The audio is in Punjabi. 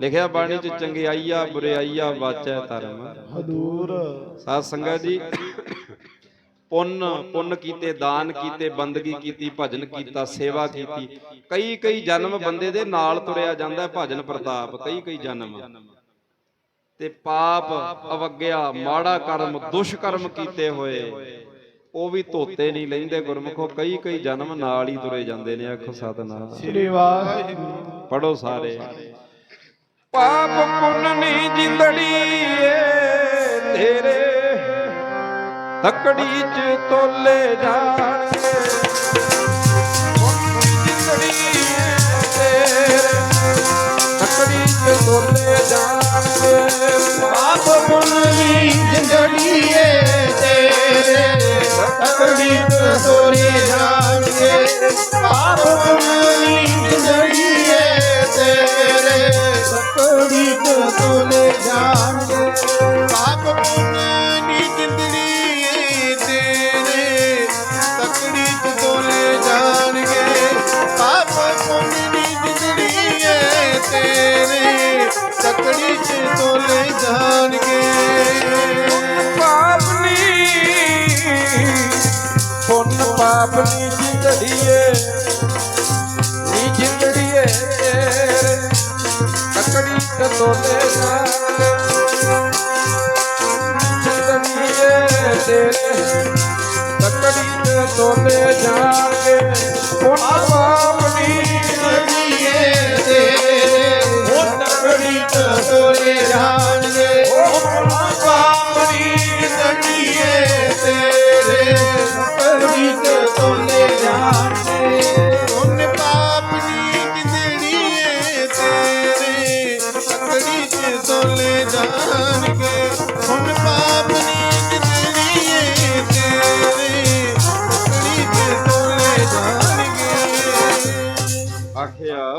ਲਿਖਿਆ ਬਾਣੀ ਚ ਚੰਗਿਆਈਆ ਬੁਰਿਆਈਆ ਵਾਚੈ ਧਰਮ। ਹਦੂਰ ਸਾਧ ਸੰਗਤ ਜੀ ਪੁੰਨ ਪੁੰਨ ਕੀਤੇ ਦਾਨ ਕੀਤੇ ਬੰਦਗੀ ਕੀਤੀ ਭਜਨ ਕੀਤਾ ਸੇਵਾ ਕੀਤੀ। ਕਈ ਕਈ ਜਨਮ ਬੰਦੇ ਦੇ ਨਾਲ ਤੁਰਿਆ ਜਾਂਦਾ ਹੈ ਭਜਨ ਪ੍ਰਤਾਪ। ਕਈ ਕਈ ਜਨਮ। ਤੇ ਪਾਪ ਅਵਗਿਆ ਮਾੜਾ ਕਰਮ ਦੁਸ਼ਕਰਮ ਕੀਤੇ ਹੋਏ। ਉਹ ਵੀ ਧੋਤੇ ਨਹੀਂ ਲੈਂਦੇ ਗੁਰਮੁਖੋ। ਕਈ ਕਈ ਜਨਮ ਨਾਲ ਹੀ ਤੁਰੇ ਜਾਂਦੇ ਨੇ ਆਖੋ ਸਤਨਾਮ। ਸ੍ਰੀ ਵਾਹਿਗੁਰੂ। ਪੜੋ ਸਾਰੇ। ਪਾਪ ਪੁੰਨ ਨੀ ਜਿੰਦੜੀ ਏ ਤੇਰੇ। ਤਕੜੀ ਚ ਤੋਲੇ ਜਾਣਗੇ। ਪੁੰਨ ਜਿੰਦੜੀ ਏ ਤੇਰੇ। ਤਕੜੀ ਚ ਤੋਲੇ ਜਾਣਗੇ। ਪਾਪ ਪੁੰਨੀ ਜਿੰਦੜੀਏ ਤੇਰੇ। ਤਕੜੀ ਤਕੜੀ ਚ ਤੋਲੇ ਜਾਣਗੇ ਪਾਪ ਨੀ ਪੁੰਨ ਪਾਪ ਨੀ ਜਿੰਦੜੀਏ ਨੀ ਜਿੰਦੜੀਏ ਤਕੜੀ ਤੇ ਤੋਲੇ ਜਾਣਗੇ ਜਿੰਦੜੀਏ ਤੇਰੇ ਤਕੜੀ ਚ ਤੋਲੇ ਜਾਣਗੇ ਤਕੜੀ ਤੋਲੇ ਜਾਣਗੇ ਉਹਨੇ ਪਾਪੜੀ ਜਿੰਦੜੀਏ ਤੇਰੇ ਤਕੜੀ ਚ ਤੋਲੇ ਜਾਣਗੇ। ਆਖਿਆ